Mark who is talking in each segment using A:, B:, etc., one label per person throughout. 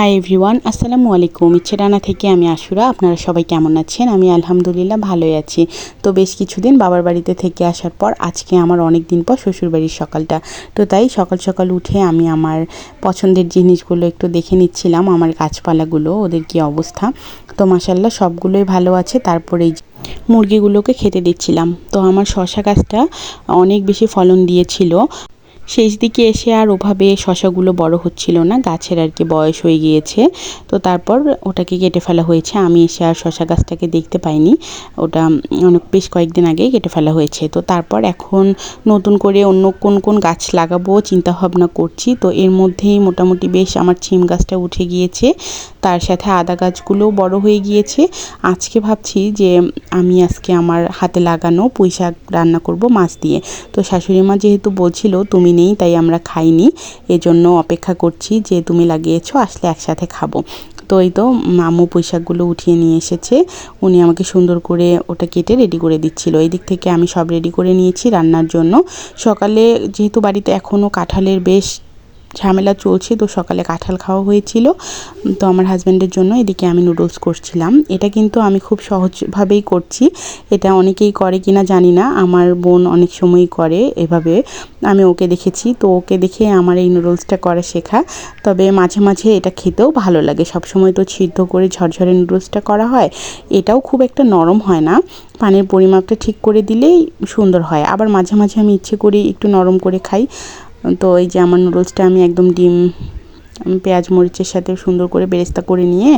A: Hi everyone আসসালামু আলাইকুম। ইচ্ছে রানা থেকে আমি আশুরা। আপনারা সবাই কেমন আছেন? আমি আলহামদুলিল্লাহ ভালোই আছি। তো বেশ কিছুদিন বাবার বাড়িতে থেকে আসার পর আজকে আমার অনেক দিন পর শ্বশুরবাড়ির সকালটা। তো তাই সকাল সকাল উঠে আমি আমার পছন্দের জিনিসগুলো একটু দেখে নিচ্ছিলাম, আমার গাছপালাগুলো, ওদের কি অবস্থা। তো মাসাল্লাহ সবগুলোই ভালো আছে। তারপরে মুরগিগুলোকে খেতে দিচ্ছিলাম। তো আমার শশা গাছটা অনেক বেশি ফলন দিয়েছিল। শেষ দিকে এসে আর ওভাবে শশাগুলো বড় হচ্ছিল না, গাছের আর কি বয়স হয়ে গিয়েছে। তো তারপর ওটাকে কেটে ফেলা হয়েছে। আমি এসে আর শশা গাছটাকে দেখতে পাইনি। ওটা অনেক, বেশ কয়েকদিন আগেই কেটে ফেলা হয়েছে। তো তারপর এখন নতুন করে অন্য কোন কোন গাছ লাগাবো চিন্তা ভাবনা করছি। তো এর মধ্যেই মোটামুটি বেশ আমার ছিম গাছটা উঠে গিয়েছে। তার সাথে আদা গাছগুলোও বড় হয়ে গিয়েছে। আজকে ভাবছি যে আমি আজকে আমার হাতে লাগানো পুঁই শাক রান্না করব মাছ দিয়ে। তো শাশুড়ি মা যেহেতু বলছিল, তুমি নেই, তাই আমরা খাইনি। এজন্য অপেক্ষা করছি যে তুমি লাগিয়েছো, আসলে একসাথে খাব। তো এই তো মামু পোশাকগুলো উঠিয়ে নিয়ে এসেছে। উনি আমাকে সুন্দর করে ওটা কেটে রেডি করে দিচ্ছিল। এই দিক থেকে আমি সব রেডি করে নিয়েছি রান্নার জন্য। সকালে যেহেতু বাড়িতে এখনও কাঁঠালের বেশ ঝামেলা চলছে, তো সকালে কাঁঠাল খাওয়া হয়েছিল। তো আমার হাজব্যান্ডের জন্য এদিকে আমি নুডলস করছিলাম। এটা কিন্তু আমি খুব সহজভাবেই করছি। এটা অনেকেই করে কিনা জানি না। আমার বোন অনেক সময়ই করে এভাবে। আমি ওকে দেখেছি, তো ওকে দেখে আমার এই নুডলসটা করা শেখা। তবে মাঝে মাঝে এটা খেতেও ভালো লাগে। সবসময় তো সিদ্ধ করে ঝরঝরে নুডলসটা করা হয়। এটাও খুব একটা নরম হয় না। পানির পরিমাপটা ঠিক করে দিলেই সুন্দর হয়। আবার মাঝে মাঝে আমি ইচ্ছে করি একটু নরম করে খাই। তো এই যে আমার নুডলসটা আমি একদম ডিম পেঁয়াজ মরিচের সাথে সুন্দর করে বেরেস্তা করে নিয়ে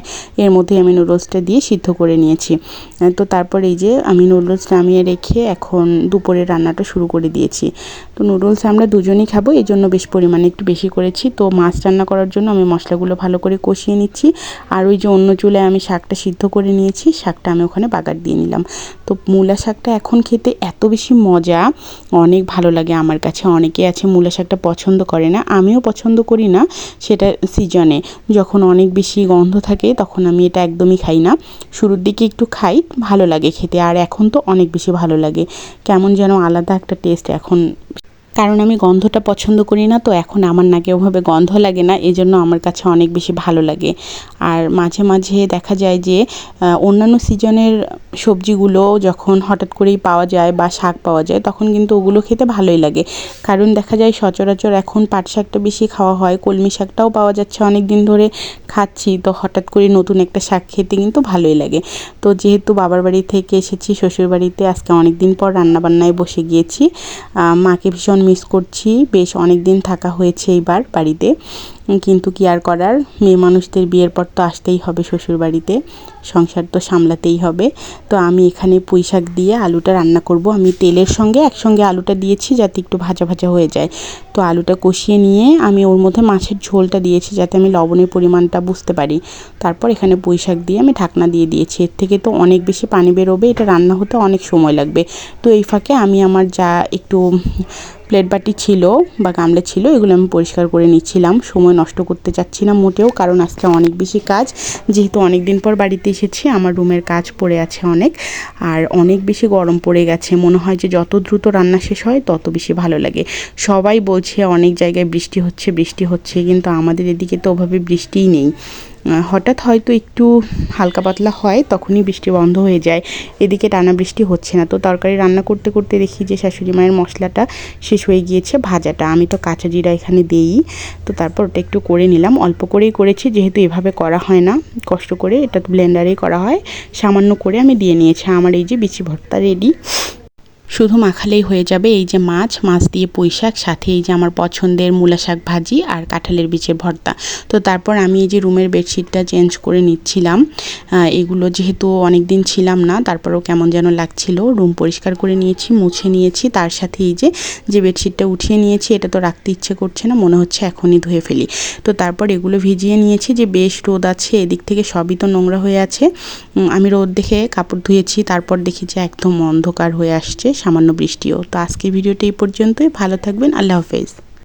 A: এর মধ্যে আমি নুডলসটা দিয়ে সিদ্ধ করে নিয়েছি। তো তারপর এই যে আমি নুডলস নামিয়ে রেখে এখন দুপুরে রান্নাটা শুরু করে দিয়েছি। তো নুডলস আমরা দুজনেই খাব, এই জন্য বেশ পরিমাণে একটু বেশি করেছি। তো মাছ রান্না করার জন্য আমি মশলাগুলো ভালো করে কষিয়ে নিচ্ছি। আর ওই যে অন্য চুলায় আমি শাকটা সিদ্ধ করে নিয়েছি, শাকটা আমি ওখানে বাগার দিয়ে নিলাম। তো মূলা শাকটা এখন খেতে এত বেশি মজা, অনেক ভালো লাগে আমার কাছে। অনেকে আছে মূলা শাকটা পছন্দ করে না, আমিও পছন্দ করি না, সেটা সিজনে যখন অনেক বেশি গন্ধ থাকে তখন আমি এটা একদমই খাই না। শুরুর দিকে একটু খাই, ভালো লাগে খেতে, আর এখন তো অনেক বেশি ভালো লাগে। কেমন যেন আলাদা একটা টেস্ট এখন কারণ আমি গন্ধটা পছন্দ করি না, তো এখন আমার নাকে ওভাবে গন্ধ লাগে না এই জন্য আমার কাছে অনেক বেশি ভালো লাগে। আর মাঝে মাঝে দেখা যায় যে অন্যান্য সিজনের সবজিগুলো যখন হঠাৎ করেই পাওয়া যায় বা শাক পাওয়া যায়, তখন কিন্তু ওগুলো খেতে ভালোই লাগে। কারণ দেখা যায় সচরাচর এখন পাট শাকটা বেশি খাওয়া হয়, কলমি শাকটাও পাওয়া যাচ্ছে অনেক দিন ধরে খাচ্ছি, তো হঠাৎ করে নতুন একটা শাক খেতে কিন্তু ভালোই লাগে। তো যেহেতু বাবার বাড়ি থেকে এসেছি শ্বশুর বাড়িতে আজকে অনেক দিন পর রান্নাবান্নায় বসে গিয়েছি মাকে ভীষণ মিস করছি। বেশ অনেক দিন থাকা হয়েছে এইবার বাড়িতে। কিন্তু কি আর করার? মেয়ে মানুষদের বিয়ের পর তো আসতেই হবে শ্বশুর বাড়িতে সংসার তো সামলাতেই হবে। তো আমি এখানে পুঁই শাক দিয়ে আলুটা রান্না করব। আমি তেলের সঙ্গে একসঙ্গে আলুটা দিয়েছি যাতে একটু ভাজা ভাজা হয়ে যায়। তো আলুটা কষিয়ে নিয়ে আমি ওর মধ্যে মাছের ঝোলটা দিয়েছি যাতে আমি লবণের পরিমাণটা বুঝতে পারি। তারপর এখানে পুঁই শাক দিয়ে আমি ঢাকনা দিয়ে দিয়েছি। এর থেকে তো অনেক বেশি পানি বেরোবে। এটা রান্না হতে অনেক সময় লাগবে। তো এই ফাঁকে আমি আমার যা একটু প্লেট বাটি ছিল বা গামলা ছিল, এগুলো আমি পরিষ্কার করে নিচ্ছিলাম। সময় নষ্ট করতে চাচ্ছি না মোটেও, কারণ আজকে অনেক বেশি কাজ। যেহেতু অনেক দিন পর বাড়িতে এসেছি, আমার রুমের কাজ পড়ে আছে অনেক, আর অনেক বেশি গরম পড়ে গেছে। মনে হয় যে যত দ্রুত রান্না শেষ হয়, তত বেশি ভালো লাগে। সবাই বলছে অনেক জায়গায় বৃষ্টি হচ্ছে বৃষ্টি হচ্ছে, কিন্তু আমাদের এদিকে তো ওভাবে বৃষ্টিই নেই। হঠাৎ হয়তো একটু হালকা পাতলা হয়, তখনই বৃষ্টি বন্ধ হয়ে যায়। এদিকে টানা বৃষ্টি হচ্ছে না। তো তরকারি রান্না করতে করতে দেখি যে শাশুড়ি মায়ের মশলাটা শেষ হয়ে গিয়েছে ভাজাটা। আমি তো কাঁচা জিরা এখানে দিই তো তারপর ওটা একটু করে নিলাম। অল্প করেই করেছি, যেহেতু এভাবে করা হয় না। কষ্ট করে এটা ব্লেন্ডারেই করা হয়। সামান্য করে আমি দিয়ে নিয়েছি। আমার এই যে বিচি ভর্তা রেডি শুধু মাখালেই হয়ে যাবে এই যে মাছ মাছ দিয়ে পুঁই শাক সাথে এই যে আমার পছন্দের মূলা শাক ভাজি আর কাঁঠালের বিচের ভর্তা। তো তারপর আমি এই যে রুমের বেডশিটটা চেঞ্জ করে নিচ্ছিলাম। এগুলো যেহেতু অনেক দিন ছিলাম না, তারপরেও কেমন যেন লাগছিল। রুম পরিষ্কার করে নিয়েছি, মুছে নিয়েছি, তার সাথে এই যে যে বেডশিটটা উঠিয়ে নিয়েছি, এটা তো রাখতে ইচ্ছে করছে না, মনে হচ্ছে এখনই ধুয়ে ফেলি। তো তারপর এগুলো ভিজিয়ে নিয়েছি যে বেশ রোদ আছে, এদিক থেকে সবই তো নোংরা হয়ে আছে। আমি রোদ দেখে কাপড় ধুয়েছি, তারপর দেখি যে একদম অন্ধকার হয়ে আসছে সামান্য বৃষ্টিও। তো আজকের ভিডিওটি এই পর্যন্তই। ভালো থাকবেন। আল্লাহ হাফেজ।